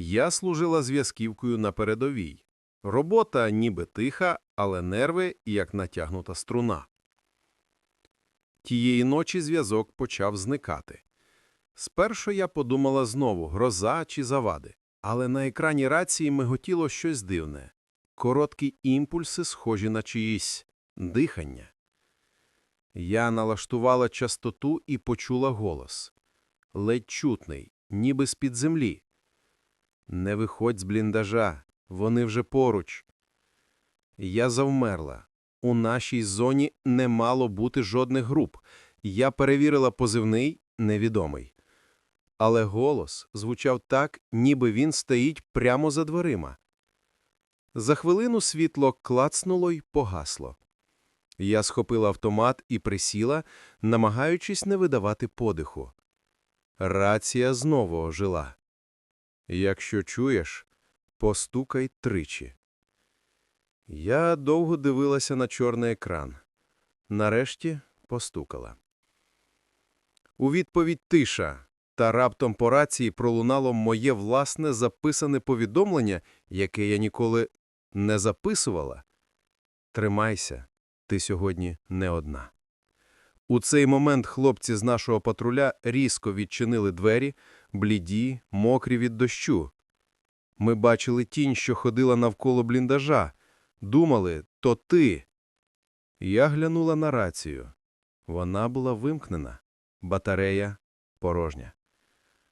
Я служила зв'язківкою на передовій. Робота ніби тиха, але нерви як натягнута струна. Тієї ночі зв'язок почав зникати. Спершу я подумала знову гроза чи завади, але на екрані рації миготіло щось дивне. Короткі імпульси, схожі на чиїсь дихання. Я налаштувала частоту і почула голос. Ледь чутний, ніби з-під землі. Не виходь з бліндажа, вони вже поруч. Я завмерла. У нашій зоні не мало бути жодних груп. Я перевірила позивний невідомий. Але голос звучав так, ніби він стоїть прямо за дверима. За хвилину світло клацнуло й погасло. Я схопила автомат і присіла, намагаючись не видавати подиху. Рація знову ожила. Якщо чуєш, постукай тричі. Я довго дивилася на чорний екран. Нарешті постукала. У відповідь тиша, та раптом по рації пролунало моє власне записане повідомлення, яке я ніколи не записувала. Тримайся, ти сьогодні не одна. У цей момент хлопці з нашого патруля різко відчинили двері, бліді, мокрі від дощу. Ми бачили тінь, що ходила навколо бліндажа. Думали, то ти. Я глянула на рацію. Вона була вимкнена, батарея порожня.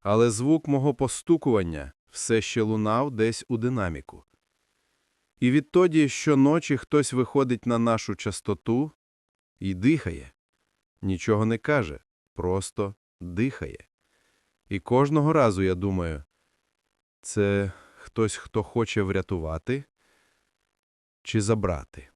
Але звук мого постукування все ще лунав десь у динаміку. І відтоді щоночі хтось виходить на нашу частоту і дихає. Нічого не каже, просто дихає. І кожного разу я думаю, це хтось, хто хоче врятувати чи забрати.